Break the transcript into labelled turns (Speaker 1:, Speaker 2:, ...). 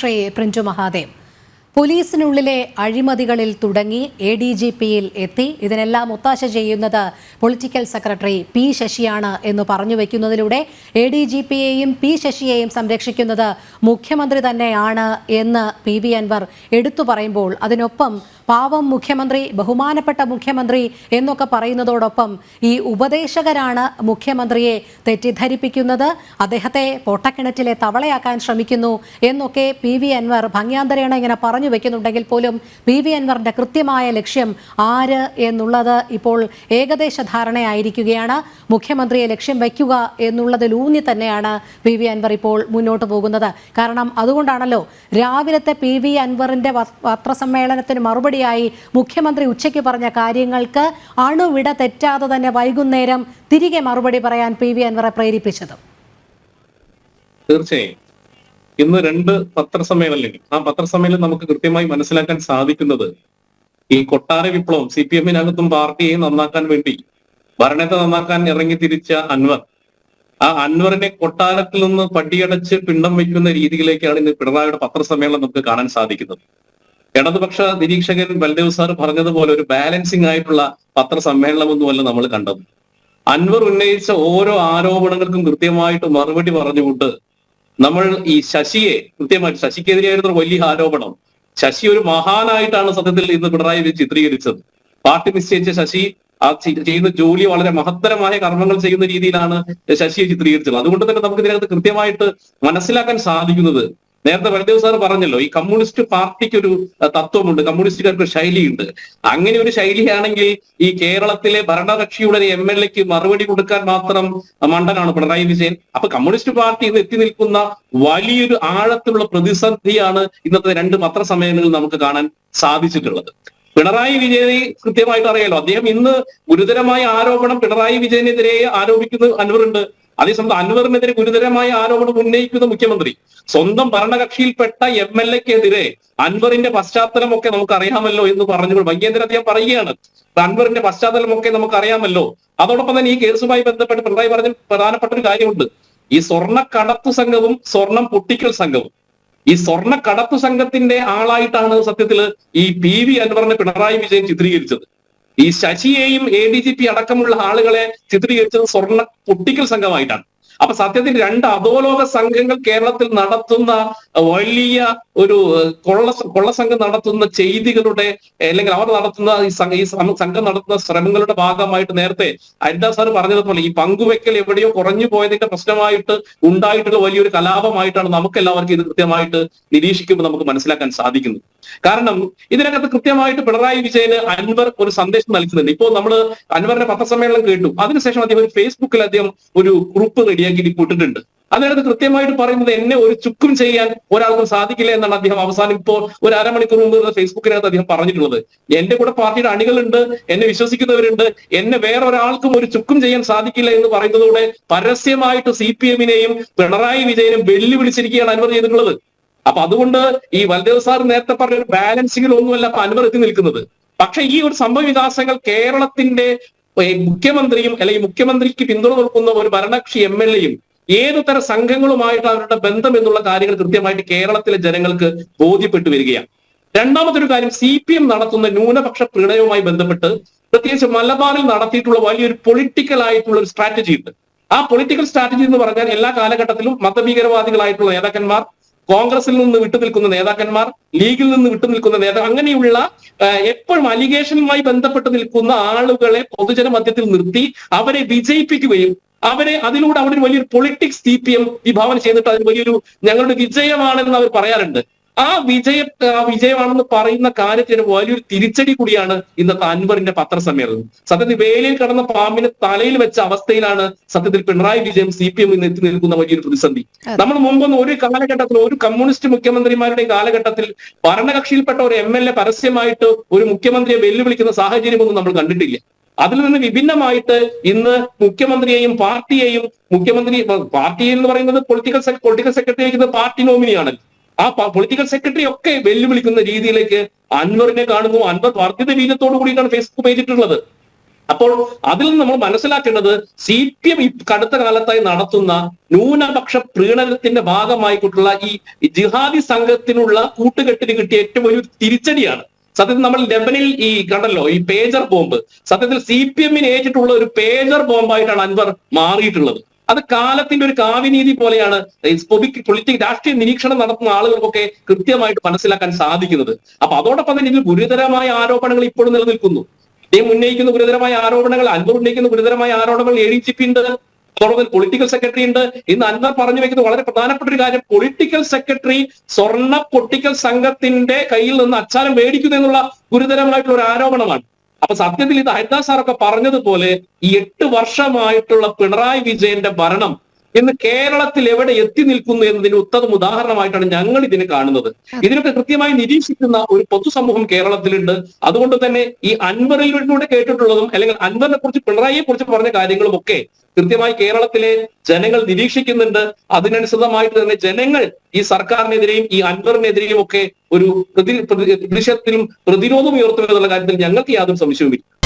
Speaker 1: ശ്രീ പ്രിഞ്ചു മഹാദേവ്. പോലീസിനുള്ളിലെ അഴിമതികളിൽ തുടങ്ങി A D G പിയിൽ എത്തി. ഇതിനെല്ലാം ഒത്താശ ചെയ്യുന്നത് പൊളിറ്റിക്കൽ സെക്രട്ടറി പി ശശിയാണ് എന്ന് പറഞ്ഞു വെക്കുന്നതിലൂടെ എ ഡി ജി പിയെയും പി ശശിയെയും സംരക്ഷിക്കുന്നത് മുഖ്യമന്ത്രി തന്നെയാണ് എന്ന് പി വി അൻവർ എടുത്തു പറയുമ്പോൾ അതിനൊപ്പം പാവം മുഖ്യമന്ത്രി ബഹുമാനപ്പെട്ട മുഖ്യമന്ത്രി എന്നൊക്കെ പറയുന്നതോടൊപ്പം ഈ ഉപദേശകരാണ് മുഖ്യമന്ത്രിയെ തെറ്റിദ്ധരിപ്പിക്കുന്നത്. അദ്ദേഹത്തെ പൊട്ടക്കിണറ്റിലെ തവളയാക്കാൻ ശ്രമിക്കുന്നു എന്നൊക്കെ പി വി അൻവർ ഭംഗ്യാന്തരേണ ഇങ്ങനെ പറഞ്ഞു വെക്കുന്നുണ്ടെങ്കിൽ പോലും പി വി അൻവറിന്റെ കൃത്യമായ ലക്ഷ്യം ആര് എന്നുള്ളത് ഇപ്പോൾ ഏകദേശ ധാരണയായിരിക്കുകയാണ്. മുഖ്യമന്ത്രിയെ ലക്ഷ്യം വയ്ക്കുക എന്നുള്ളതിലൂന്നി തന്നെയാണ് പി വി അൻവർ ഇപ്പോൾ മുന്നോട്ട് പോകുന്നത്. കാരണം അതുകൊണ്ടാണല്ലോ രാവിലത്തെ പി വി അൻവറിന്റെ പത്രസമ്മേളനത്തിന് പത്രസമ്മേളനത്തിന് മറുപടിയായി മുഖ്യമന്ത്രി ഉച്ചയ്ക്ക് പറഞ്ഞ കാര്യങ്ങൾക്ക് അണുവിട തെറ്റാതെ തന്നെ വൈകുന്നേരം തിരികെ മറുപടി പറയാൻ പി വി അൻവറെ പ്രേരിപ്പിച്ചത്.
Speaker 2: തീർച്ചയായും. ഇന്ന് രണ്ട് പത്രസമ്മേളനങ്ങൾ ആ പത്രസമ്മേളനം നമുക്ക് കൃത്യമായി മനസ്സിലാക്കാൻ സാധിക്കുന്നത് ഈ കൊട്ടാര വിപ്ലവം സി പി എമ്മിനകത്തും പാർട്ടിയെ നന്നാക്കാൻ വേണ്ടി ഭരണത്തെ നന്നാക്കാൻ ഇറങ്ങി തിരിച്ച അൻവർ. ആ അൻവറിനെ കൊട്ടാരത്തിൽ നിന്ന് പടിയടച്ച് പിണ്ടം വയ്ക്കുന്ന രീതിയിലേക്കാണ് ഇന്ന് പിണറായിയുടെ പത്രസമ്മേളനം നമുക്ക് കാണാൻ സാധിക്കുന്നത്. ഇടതുപക്ഷ നിരീക്ഷകൻ ബൽദേവ് സാർ പറഞ്ഞതുപോലെ ഒരു ബാലൻസിംഗ് ആയിട്ടുള്ള പത്രസമ്മേളനമൊന്നുമല്ല നമ്മൾ കണ്ടത്. അൻവർ ഉന്നയിച്ച ഓരോ ആരോപണങ്ങൾക്കും കൃത്യമായിട്ട് മറുപടി പറഞ്ഞുകൊണ്ട് നമ്മൾ ഈ ശശിയെ കൃത്യമായിട്ട് ശശിക്കെതിരെയായിരുന്ന വലിയ ആരോപണം. ശശി ഒരു മഹാനായിട്ടാണ് സത്യത്തിൽ ഇന്ന് പിണറായി വിജയൻ ചിത്രീകരിച്ചത്. പാർട്ടി നിശ്ചയിച്ച ശശി ആ ചെയ്യുന്ന ജോലി വളരെ മഹത്തരമായ കർമ്മങ്ങൾ ചെയ്യുന്ന രീതിയിലാണ് ശശിയെ ചിത്രീകരിച്ചത്. അതുകൊണ്ട് തന്നെ നമുക്ക് ഇതിനകത്ത് കൃത്യമായിട്ട് മനസ്സിലാക്കാൻ സാധിക്കുന്നത് നേരത്തെ വരദേവ് സാർ പറഞ്ഞല്ലോ ഈ കമ്മ്യൂണിസ്റ്റ് പാർട്ടിക്ക് ഒരു തത്വമുണ്ട് കമ്മ്യൂണിസ്റ്റുകാർക്ക് ഒരു ശൈലിയുണ്ട്. അങ്ങനെ ഒരു ശൈലിയാണെങ്കിൽ ഈ കേരളത്തിലെ ഭരണകക്ഷിയുടെ എം എൽ എക്ക് മറുപടി കൊടുക്കാൻ മാത്രം മണ്ടനാണ് പിണറായി വിജയൻ. അപ്പൊ കമ്മ്യൂണിസ്റ്റ് പാർട്ടി ഇന്ന് എത്തി നിൽക്കുന്ന വലിയൊരു ആഴത്തിലുള്ള പ്രതിസന്ധിയാണ് ഇന്നത്തെ രണ്ട് പത്രസമ്മേളനങ്ങളിൽ നമുക്ക് കാണാൻ സാധിച്ചിട്ടുള്ളത്. പിണറായി വിജയനെ കൃത്യമായിട്ട് അറിയാലോ അദ്ദേഹം ഇന്ന് ഗുരുതരമായ ആരോപണം പിണറായി വിജയനെതിരെ ആരോപിക്കുന്ന അൻവറുണ്ട്. അതേസമയം അൻവറിനെതിരെ ഗുരുതരമായ ആരോപണം ഉന്നയിക്കുന്ന മുഖ്യമന്ത്രി. സ്വന്തം ഭരണകക്ഷിയിൽപ്പെട്ട എം എൽ എക്കെതിരെ അൻവറിന്റെ പശ്ചാത്തലമൊക്കെ നമുക്ക് അറിയാമല്ലോ എന്ന് പറഞ്ഞപ്പോൾ ഭംഗ്യേന്ദ്രൻ അദ്ദേഹം പറയുകയാണ്. അൻവറിന്റെ പശ്ചാത്തലമൊക്കെ നമുക്ക് അറിയാമല്ലോ അതോടൊപ്പം തന്നെ ഈ കേസുമായി ബന്ധപ്പെട്ട് പിണറായി പറഞ്ഞ പ്രധാനപ്പെട്ട ഒരു കാര്യമുണ്ട്. ഈ സ്വർണ കടത്തു സംഘവും സ്വർണം പൊട്ടിക്കൽ സംഘവും. ഈ സ്വർണ കടത്തു സംഘത്തിന്റെ ആളായിട്ടാണ് സത്യത്തിൽ ഈ പി വി അൻവറിനെ പിണറായി വിജയൻ ചിത്രീകരിച്ചത്. ഈ ശശിയെയും എ ഡി ജി പി അടക്കമുള്ള ആളുകളെ ചിത്രീകരിച്ചത് സ്വർണ പൊട്ടിക്കൽ സംഘമായിട്ടാണ്. അപ്പൊ സത്യത്തിൽ രണ്ട് അധോലോക സംഘങ്ങൾ കേരളത്തിൽ നടത്തുന്ന വലിയ ഒരു കൊള്ള കൊള്ള സംഘം നടത്തുന്ന ചെയ്തികളുടെ അല്ലെങ്കിൽ അവർ നടത്തുന്ന ഈ സംഘ- നടത്തുന്ന ശ്രമങ്ങളുടെ ഭാഗമായിട്ട് നേരത്തെ അരിതാ സാർ പറഞ്ഞതുപോലെ ഈ പങ്കുവെക്കൽ എവിടെയോ കുറഞ്ഞു പോയതിന്റെ പ്രശ്നമായിട്ട് ഉണ്ടായിട്ടുള്ള വലിയൊരു കലാപമായിട്ടാണ് നമുക്ക് എല്ലാവർക്കും ഇത് കൃത്യമായിട്ട് നിരീക്ഷിക്കുമ്പോൾ നമുക്ക് മനസ്സിലാക്കാൻ സാധിക്കുന്നു. കാരണം ഇതിനകത്ത് കൃത്യമായിട്ട് പിണറായി വിജയന് അൻവർ ഒരു സന്ദേശം നൽകുന്നുണ്ട് ഇപ്പോൾ നമ്മൾ അൻവറിന്റെ പത്രസമ്മേളനം കേട്ടു. അതിനുശേഷം അദ്ദേഹം ഫേസ്ബുക്കിൽ അദ്ദേഹം ഒരു ഗ്രൂപ്പ് റെഡിയാക്കി ഇട്ടിട്ടുണ്ട് അതിനകത്ത് കൃത്യമായിട്ട് പറയുന്നത് എന്നെ ഒരു ചുക്കും ചെയ്യാൻ ഒരാൾക്കും സാധിക്കില്ല എന്നാണ് അദ്ദേഹം അവസാനം ഇപ്പോൾ ഒരു അരമണിക്കൂർ മുമ്പ് ഫേസ്ബുക്കിനകത്ത് അദ്ദേഹം പറഞ്ഞിട്ടുള്ളത്. എന്റെ കൂടെ പാർട്ടിയുടെ അണികളുണ്ട് എന്നെ വിശ്വസിക്കുന്നവരുണ്ട് എന്നെ വേറെ ഒരാൾക്കും ഒരു ചുക്കും ചെയ്യാൻ സാധിക്കില്ല എന്ന് പറയുന്നതോടെ പരസ്യമായിട്ട് സി പി എമ്മിനെയും പിണറായി വിജയനും വെല്ലുവിളിച്ചിരിക്കുകയാണ് അനുവർ ചെയ്തിട്ടുള്ളത്. അപ്പൊ അതുകൊണ്ട് ഈ വൽദേവ് സാർ നേരത്തെ പറഞ്ഞ ഒരു ബാലൻസിങ്ങിൽ ഒന്നുമല്ല അപ്പൊ അനുവർ എത്തി നിൽക്കുന്നത്. പക്ഷെ ഈ ഒരു സംഭവ വികാസങ്ങൾ കേരളത്തിന്റെ മുഖ്യമന്ത്രിയും അല്ലെങ്കിൽ മുഖ്യമന്ത്രിക്ക് പിന്തുണ നൽകുന്ന ഒരു ഭരണകക്ഷി എം എൽ എയും ഏതു തരം സംഘങ്ങളുമായിട്ട് അവരുടെ ബന്ധം എന്നുള്ള കാര്യങ്ങൾ കൃത്യമായിട്ട് കേരളത്തിലെ ജനങ്ങൾക്ക് ബോധ്യപ്പെട്ടു വരികയാണ്. രണ്ടാമത്തെ ഒരു കാര്യം സി പി എം നടത്തുന്ന ന്യൂനപക്ഷ പ്രണയവുമായി ബന്ധപ്പെട്ട് പ്രത്യേകിച്ച് മലബാറിൽ നടത്തിയിട്ടുള്ള വലിയൊരു പൊളിറ്റിക്കൽ ആയിട്ടുള്ള ഒരു സ്ട്രാറ്റജി ഉണ്ട്. ആ പൊളിറ്റിക്കൽ സ്ട്രാറ്റജി എന്ന് പറഞ്ഞാൽ എല്ലാ കാലഘട്ടത്തിലും മതഭീകരവാദികളായിട്ടുള്ള നേതാക്കന്മാർ കോൺഗ്രസിൽ നിന്ന് വിട്ടുനിൽക്കുന്ന നേതാക്കന്മാർ ലീഗിൽ നിന്ന് വിട്ടുനിൽക്കുന്ന നേതാക്കൾ അങ്ങനെയുള്ള എപ്പോഴും അലിഗേഷനുമായി ബന്ധപ്പെട്ട് നിൽക്കുന്ന ആളുകളെ പൊതുജന മധ്യത്തിൽ നിർത്തി അവരെ വിജയിപ്പിക്കുകയും അവരെ അതിലൂടെ അവിടെ വലിയൊരു പൊളിറ്റിക്സ് സി പി എം വിഭാവന ചെയ്തിട്ട് അതിന് വലിയൊരു ഞങ്ങളുടെ വിജയമാണെന്ന് അവർ പറയാറുണ്ട്. ആ വിജയ വിജയമാണെന്ന് പറയുന്ന കാര്യത്തിന് വലിയൊരു തിരിച്ചടി കൂടിയാണ് ഇന്നത്തെ അൻവറിന്റെ പത്രസമ്മേളനം. സത്യത്തിൽ വേലയിൽ കടന്ന പാമ്പിന് തലയിൽ വെച്ച അവസ്ഥയിലാണ് സത്യത്തിൽ Pinarayi Vijayan C P M ഇന്ന് എത്തി നിൽക്കുന്ന വലിയൊരു പ്രതിസന്ധി. നമ്മൾ മുമ്പൊന്നും ഒരു കാലഘട്ടത്തിൽ ഒരു കമ്മ്യൂണിസ്റ്റ് മുഖ്യമന്ത്രിമാരുടെ കാലഘട്ടത്തിൽ ഭരണകക്ഷിയിൽപ്പെട്ട ഒരു എം എൽ എ പരസ്യമായിട്ട് ഒരു മുഖ്യമന്ത്രിയെ വെല്ലുവിളിക്കുന്ന സാഹചര്യമൊന്നും നമ്മൾ കണ്ടിട്ടില്ല. അതിൽ നിന്ന് വിഭിന്നമായിട്ട് ഇന്ന് മുഖ്യമന്ത്രിയെയും പാർട്ടിയെയും മുഖ്യമന്ത്രി പാർട്ടി എന്ന് പറയുന്നത് പൊളിറ്റിക്കൽ പൊളിറ്റിക്കൽ സെക്രട്ടറി ആയിരിക്കുന്നത് പാർട്ടി നോമിനിയാണ്. ആ പൊളിറ്റിക്കൽ സെക്രട്ടറി ഒക്കെ വെല്ലുവിളിക്കുന്ന രീതിയിലേക്ക് അൻവറിനെ കാണുന്നു. അൻവർ വർദ്ധിത ബീജത്തോടു കൂടിയിട്ടാണ് ഫേസ്ബുക്ക് പേജ് ഇട്ടുള്ളത് അപ്പോൾ അതിൽ നിന്ന് നമ്മൾ മനസ്സിലാക്കേണ്ടത് സി പി എം കടുത്ത കാലത്തായി നടത്തുന്ന ന്യൂനപക്ഷ പ്രീണനത്തിന്റെ ഭാഗമായിക്കൊണ്ടുള്ള ഈ ജിഹാദി സംഘത്തിനുള്ള കൂട്ടുകെട്ടിന് കിട്ടിയ ഏറ്റവും വലിയ തിരിച്ചടിയാണ്. സത്യത്തിൽ നമ്മൾ ലെബനിൽ ഈ കണ്ടല്ലോ ഈ പേജർ ബോംബ് സത്യത്തിൽ സി പി എമ്മിന് ഏറ്റിട്ടുള്ള ഒരു പേജർ ബോംബായിട്ടാണ് അൻവർ മാറിയിട്ടുള്ളത്. അത് കാലത്തിന്റെ ഒരു കാവ്യനീതി പോലെയാണ് പൊളിറ്റിക് രാഷ്ട്രീയ നിരീക്ഷണം നടത്തുന്ന ആളുകൾക്കൊക്കെ കൃത്യമായിട്ട് മനസ്സിലാക്കാൻ സാധിക്കുന്നത്. അപ്പൊ അതോടൊപ്പം തന്നെ ഇതിൽ ഗുരുതരമായ ആരോപണങ്ങൾ ഇപ്പോഴും നിലനിൽക്കുന്നു. ഇദ്ദേഹം ഉന്നയിക്കുന്ന ഗുരുതരമായ ആരോപണങ്ങൾ അൻവർ ഉന്നയിക്കുന്ന ഗുരുതരമായ ആരോപണങ്ങൾ എ ഡി ജി പി ഉണ്ട് അതോടൊപ്പം പൊളിറ്റിക്കൽ സെക്രട്ടറി ഉണ്ട്. ഇന്ന് അൻവർ പറഞ്ഞു വെക്കുന്നത് വളരെ പ്രധാനപ്പെട്ട ഒരു കാര്യം പൊളിറ്റിക്കൽ സെക്രട്ടറി സ്വർണ പൊട്ടിക്കൽ സംഘത്തിന്റെ കയ്യിൽ നിന്ന് അച്ചാരം മേടിക്കുന്നു എന്നുള്ള ഗുരുതരമായിട്ടുള്ള ഒരു ആരോപണമാണ്. അപ്പൊ സത്യത്തിൽ ഇത് ഹരിദാസ് സാറൊക്കെ പറഞ്ഞതുപോലെ ഈ എട്ട് വർഷമായിട്ടുള്ള പിണറായി വിജയന്റെ ഭരണം ഇന്ന് കേരളത്തിൽ എവിടെ എത്തി നിൽക്കുന്നു എന്നതിന് ഉത്തമ ഉദാഹരണമായിട്ടാണ് ഞങ്ങൾ ഇതിനെ കാണുന്നത്. ഇതിനൊക്കെ കൃത്യമായി നിരീക്ഷിക്കുന്ന ഒരു പൊതുസമൂഹം കേരളത്തിലുണ്ട്. അതുകൊണ്ട് തന്നെ ഈ അൻവറിലൂടെ കേട്ടിട്ടുള്ളതും അല്ലെങ്കിൽ അൻവറിനെ കുറിച്ച് പിണറായിയെ കുറിച്ച് പറഞ്ഞ കാര്യങ്ങളും ഒക്കെ കൃത്യമായി കേരളത്തിലെ ജനങ്ങൾ നിരീക്ഷിക്കുന്നുണ്ട്. അതിനനുസൃതമായിട്ട് തന്നെ ജനങ്ങൾ ഈ സർക്കാരിനെതിരെയും ഈ അൻവറിനെതിരെയും ഒക്കെ ഒരു പ്രതി പ്രതി- പ്രതിഷേധത്തിലും പ്രതിരോധം ഉയർത്തുമെന്നുള്ള കാര്യത്തിൽ ഞങ്ങൾക്ക് യാതൊരു സംശയവുമില്ല.